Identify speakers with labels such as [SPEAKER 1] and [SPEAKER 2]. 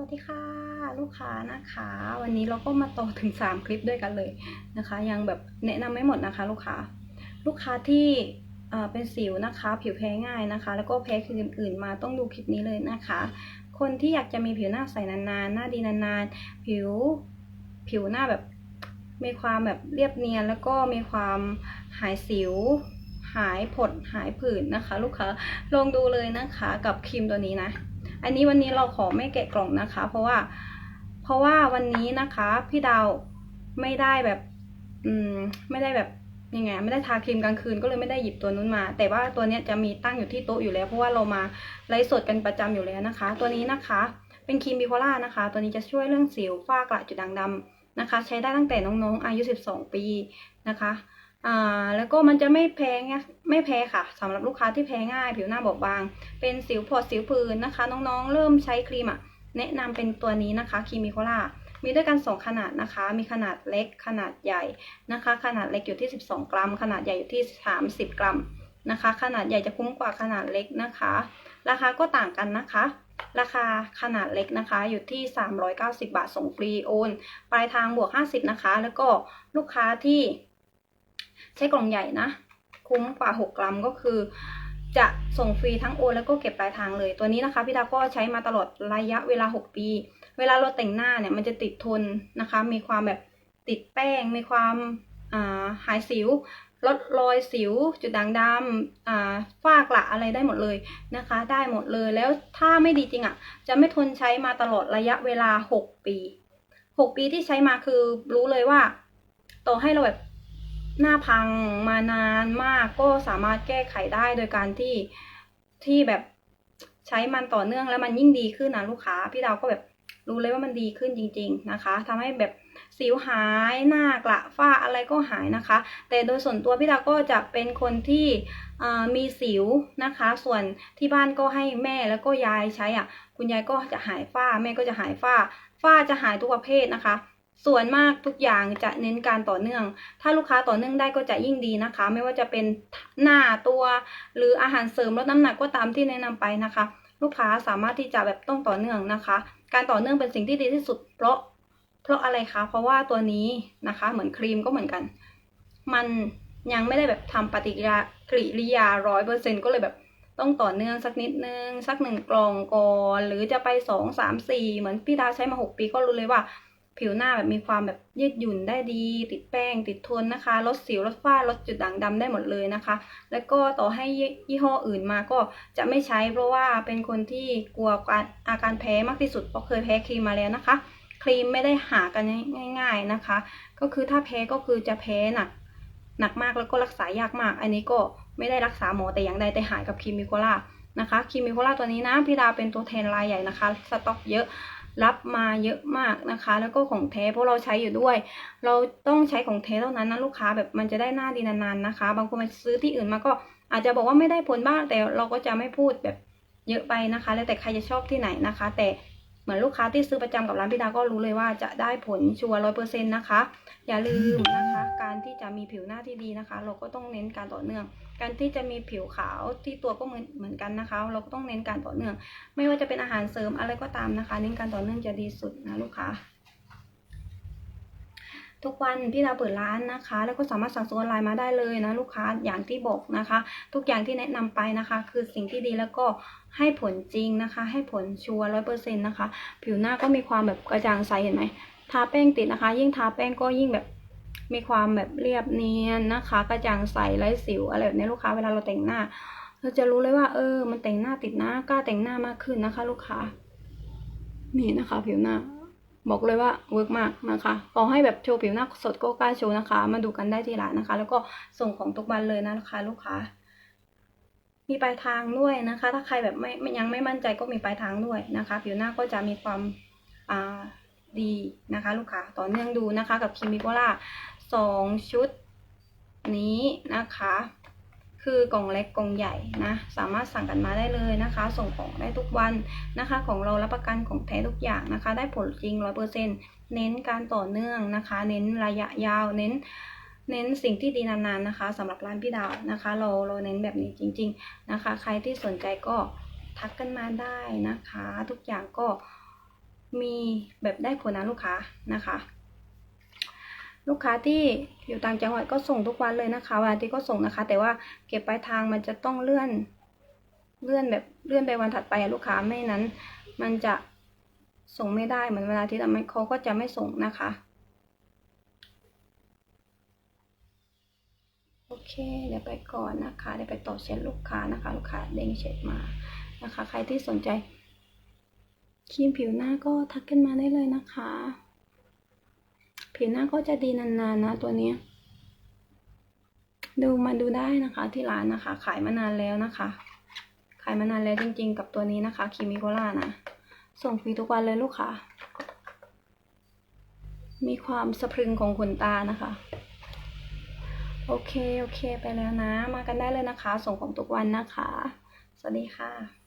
[SPEAKER 1] วัสดีค่ะลูกค้านะคะ วันนี้เราก็มาต่อถึง 3 คลิปด้วยกันเลยนะคะ ยังแบบแนะนำไม่หมดนะคะ ลูกค้า ลูกค้าที่เป็นสิวนะคะ ผิวแพ้ง่ายนะคะ แล้วก็แพ้ครีมอื่นๆมาต้องดูคลิปนี้เลยนะคะ คนที่อยากจะมีผิวหน้าใสนานๆ หน้าดีนานๆ ผิวผิวหน้าแบบมีความแบบเรียบเนียนแล้วก็มีความหายสิวหายผดหายผื่นนะคะ ลูกค้าลองดูเลยนะคะกับครีมตัวนี้นะ อันนี้วันนี้เราขอไม่แกะกล่องนะคะ เพราะว่าเพราะว่าวันนี้นะคะพี่ดาวไม่ได้แบบอืมไม่ได้แบบยังไงไม่ได้ทาครีมกลางคืนก็เลยไม่ได้หยิบตัวนู้นมา แต่ว่าตัวเนี้ยจะมีตั้งอยู่ที่โต๊ะอยู่แล้ว เพราะว่าเรามาไลฟ์สดกันประจำอยู่แล้วนะคะ ตัวนี้นะคะเป็นครีมบิโคล่านะคะ ตัวนี้จะช่วยเรื่องสิวฝ้ากระจุดด่างดำนะคะ ใช้ได้ตั้งแต่น้องๆ อายุ 12 ปีนะคะ อ่าแล้วก็มันจะไม่แพ้ไงไม่แพ้ค่ะสำหรับลูกค้าที่แพ้ง่าย ผิวหน้าบอบบาง เป็นสิวผดสิวผื่นนะคะ น้องๆ เริ่มใช้ครีมอะแนะนำเป็นตัวนี้นะคะครีมมิโคล่ามีด้วยกัน 2 ขนาดนะคะ มีขนาดเล็กขนาดใหญ่นะคะ ขนาดเล็กอยู่ที่ 12 กรัม ขนาดใหญ่อยู่ที่ 30 กรัมนะคะ ขนาดใหญ่จะคุ้มกว่าขนาดเล็กนะคะ ราคาก็ต่างกันนะคะ ราคาขนาดเล็กนะคะอยู่ที่ 390 บาทส่งฟรีโอน ปลายทางบวก 50 นะคะ แล้วก็ลูกค้าที่ ใช้กล่องใหญ่นะ คุ้มกว่า 6 กรัมก็คือ จะส่งฟรีทั้งโอนแล้วก็เก็บปลายทางเลย ตัวนี้นะคะพี่ดาก็ใช้มาตลอดระยะเวลา 6 ปี เวลาเราแต่งหน้าเนี่ยมันจะติดทนนะคะ มีความแบบติดแป้ง มีความอ่าหายสิวลดรอยสิว จุดด่างดำอ่าฝ้ากระอะไรได้หมดเลยนะคะ ได้หมดเลยแล้วถ้าไม่ดีจริงอะ่ะ จะไม่ทนใช้มาตลอดระยะเวลา 6 ปี 6 ปีที่ใช้มาคือรู้เลยว่า ต่อให้เราแบบ หน้าพังมานานมากก็สามารถแก้ไขได้โดยการที่ที่แบบใช้มันต่อเนื่องแล้วมันยิ่งดีขึ้นนะลูกค้า พี่ดาวก็แบบรู้เลยว่ามันดีขึ้นจริง ๆนะคะทำให้แบบสิวหายหน้ากระฝ้าอะไรก็หายนะคะ แต่โดยส่วนตัวพี่ดาวก็จะเป็นคนที่มีสิวนะคะ ส่วนที่บ้านก็ให้แม่แล้วก็ยายใช้อะ คุณยายก็จะหายฝ้า แม่ก็จะหายฝ้า ฝ้าจะหายทุกประเภทนะคะ ส่วนมากทุกอย่างจะเน้นการต่อเนื่อง ถ้าลูกค้าต่อเนื่องได้ก็จะยิ่งดีนะคะ ไม่ว่าจะเป็นหน้าตัว หรืออาหารเสริมลดน้ำหนักก็ตามที่แนะนำไปนะคะ ลูกค้าสามารถที่จะแบบต้องต่อเนื่องนะคะ การต่อเนื่องเป็นสิ่งที่ดีที่สุด เพราะ เพราะอะไรคะ เพราะว่าตัวนี้นะคะ เหมือนครีมก็เหมือนกัน มันยังไม่ได้แบบทำปฏิกิริยาร้อยเปอร์เซ็นก็เลยแบบต้องต่อเนื่องสักนิดนึง สักหนึ่งกล่องก่อนหรือจะไปสองสามสี่เหมือนพี่ดาวใช้มาหกปีก็รู้เลยว่า ผิวหน้าแบบมีความแบบยืดหยุ่นได้ดี ติดแป้ง ติดทนนะคะ ลดสิว ลดฝ้า ลดจุดด่างดำได้หมดเลยนะคะ แล้วก็ต่อให้ยี่ห้ออื่นมาก็จะไม่ใช้เพราะว่าเป็นคนที่กลัวอาการแพ้มากที่สุดเพราะเคยแพ้ครีมมาแล้วนะคะ ครีมไม่ได้หากันง่ายๆนะคะ ก็คือถ้าแพ้ก็คือจะแพ้หนักหนักมากแล้วก็รักษายากมาก อันนี้ก็ไม่ได้รักษาหมอแต่อย่างใดแต่หายกับครีมมิโคล่านะคะครีมมิโคล่าตัวนี้นะพี่ดาเป็นตัวแทนรายใหญ่นะคะ สต็อกเยอะ รับมาเยอะมากนะคะ แล้วก็ของแท้เพราะเราใช้อยู่ด้วย เราต้องใช้ของแท้เท่านั้นนะลูกค้าแบบมันจะได้หน้าดีนานๆนะคะ บางคนมาซื้อที่อื่นมาก็อาจจะบอกว่าไม่ได้ผลบ้างแต่เราก็จะไม่พูดแบบเยอะไปนะคะ แล้วแต่ใครจะชอบที่ไหนนะคะ แต่ เหมือนลูกค้าที่ซื้อประจำกับร้านพี่ดาก็รู้เลยว่าจะได้ผลชัวร์ร้อยเปอร์เซ็นต์นะคะ อย่าลืมนะคะ การที่จะมีผิวหน้าที่ดีนะคะ เราก็ต้องเน้นการต่อเนื่อง การที่จะมีผิวขาวที่ตัวก็เหมือนเหมือนกันนะคะ เราก็ต้องเน้นการต่อเนื่อง ไม่ว่าจะเป็นอาหารเสริมอะไรก็ตามนะคะ เน้นการต่อเนื่องจะดีสุดนะลูกค้า ทุกวันพี่ดาวเปิดร้านนะคะ แล้วก็สามารถสั่งซื้อออนไลน์มาได้เลยนะลูกค้าอย่างที่บอกนะคะ ทุกอย่างที่แนะนำไปนะคะ คือสิ่งที่ดีแล้วก็ให้ผลจริงนะคะ ให้ผลชัวร์ร้อยเปอร์เซ็นต์นะคะ ผิวหน้าก็มีความแบบกระจ่างใสเห็นไหมทาแป้งติดนะคะ ยิ่งทาแป้งก็ยิ่งแบบมีความแบบเรียบเนียนนะคะ กระจ่างใสไร้สิวอะไรแบบนี้ลูกค้าเวลาเราแต่งหน้า เราจะรู้เลยว่า เออ มันแต่งหน้าติดหน้ากล้าแต่งหน้ามากขึ้นนะคะ ลูกค้านี่นะคะ ผิวหน้า บอกเลยว่าเวิร์กมากนะคะขอให้แบบโชว์ผิวหน้าสดก็กล้าโชว์นะคะ มาดูกันได้ที่ร้านนะคะ แล้วก็ส่งของทุกวันเลยนะคะ ลูกค้า มีปลายทางด้วยนะคะ ถ้าใครแบบไม่ไม่ยังไม่มั่นใจก็มีปลายทางด้วยนะคะ ผิวหน้าก็จะมีความอ่าดีนะคะ ลูกค้าต่อเนื่องดูนะคะ กับคิมิโกล่าสองชุดนี้นะคะ คือกล่องเล็กกล่องใหญ่นะ สามารถสั่งกันมาได้เลยนะคะ ส่งของได้ทุกวันนะคะ ของเรารับประกันของแท้ทุกอย่างนะคะ ได้ผลจริงร้อยเปอร์เซ็นเน้นการต่อเนื่องนะคะ เน้นระยะยาว เน้น เน้นสิ่งที่ดีนานๆนะคะสำหรับร้านพี่ดาวนะคะ เราเราเน้นแบบนี้จริง ๆนะคะ ใครที่สนใจก็ทักกันมาได้นะคะ ทุกอย่างก็มีแบบได้ผลนะลูกค้านะคะ ลูกค้าที่อยู่ต่างจังหวัดก็ส่งทุกวันเลยนะคะวันอาที่ก็ส่งนะคะ แต่ว่าเก็บปลายทางมันจะต้องเลื่อน เลื่อนแบบเลื่อนไปวันถัดไปลูกค้าไม่นั้น มันจะส่งไม่ได้เหมือนเวลาที่ทำเขาก็จะไม่ส่งนะคะโอเคเดี๋ยวไปก่อนนะคะเดี๋ยวไปต่อเช็ดลูกค้านะคะ ลูกค้าเด้งเช็ดมานะคะ ใครที่สนใจครีมผิวหน้าก็ทักกันมาได้เลยนะคะ ผิวหน้าก็จะดีนานๆนะตัวนี้ ดูมาดูได้นะคะ ที่ร้านนะคะ ขายมานานแล้วนะคะ ขายมานานแล้วจริงๆ กับตัวนี้นะคะคิมิโกล่านะ ส่งฟรีทุกวันเลยลูกค้ามีความสะพรึงของขนตานะคะ โอเค โอเค ไปแล้วนะ มากันได้เลยนะคะ ส่งของทุกวันนะคะ สวัสดีค่ะ